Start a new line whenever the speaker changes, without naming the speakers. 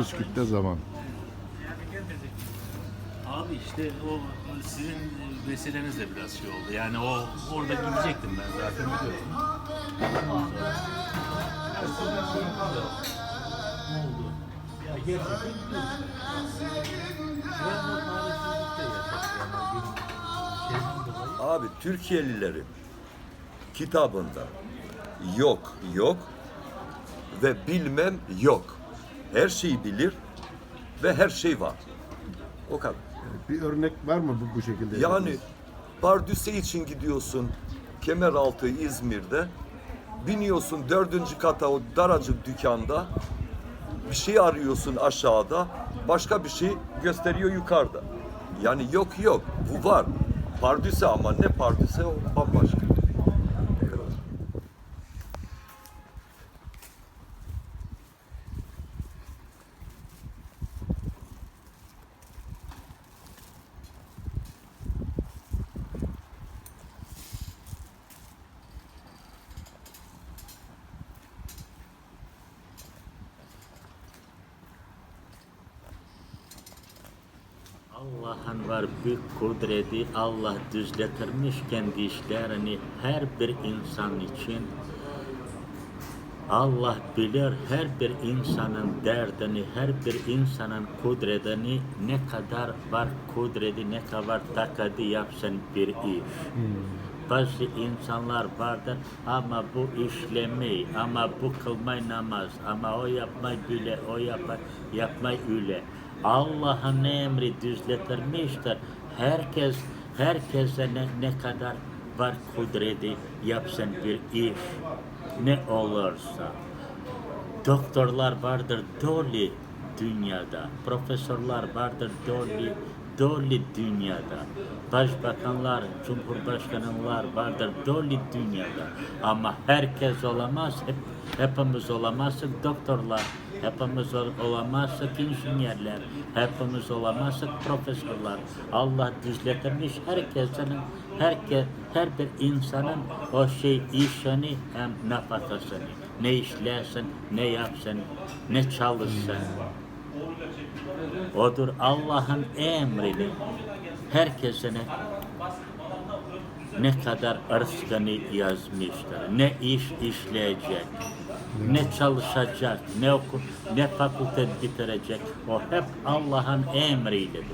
Üsküp'te zaman.
Abi işte o sizin vesilenizle biraz şey oldu. Yani o orada gidecektim ben zaten biliyorum. Ne oldu? Ya gerçekten. Biraz da talihsizlikte yaşadık.
Abi Türkiye'lilerin kitabında yok yok ve bilmem yok. Her şeyi bilir ve her şey var. O kadar.
Bir örnek var mı bu, bu şekilde?
Yani? Bardüs'e için gidiyorsun Kemeraltı İzmir'de. Biniyorsun dördüncü kata o daracık dükkanda. Bir şey arıyorsun aşağıda. Başka bir şey gösteriyor yukarıda. Yani yok yok. Bu var. Pardüs'e ama ne pardüs'e o bambaşka.
Allah'ın var büyük kudreti, Allah düzletirmiş kendi işlerini her bir insan için. Allah bilir her bir insanın derdini, her bir insanın kudretini, ne kadar var kudreti, ne kadar takadı yapsın bir iş. Bazı insanlar vardır ama bu işlemeyi, ama bu kılmay namaz, ama o yapmay bile, o yapay, yapmay öyle. Allah'ın emri düzletirmiştir. Herkes, herkese ne, ne kadar var kudreti yapsın bir iş. Ne olursa. Doktorlar vardır dolu dünyada. Profesörler vardır dolu dolu dünyada. Başbakanlar, cumhurbaşkanlar vardır dolu dünyada. Ama herkes olamaz, hep, hepimiz olamazsak doktorlar, Hepimiz olamazsak insinierler, hepimiz olamazsak profesörler. Allah dizletirmiş herkesin, herkes, her bir insanın o şey işini hem nefesini, ne işlesin, ne yapsın, ne çalışsın. Odur Allah'ın emrini herkesine ne kadar rızkını yazmıştır. Ne iş işleyecek, ne çalışacak, ne oku, ne fakülte bitirecek. O hep Allah'ın emriyledir.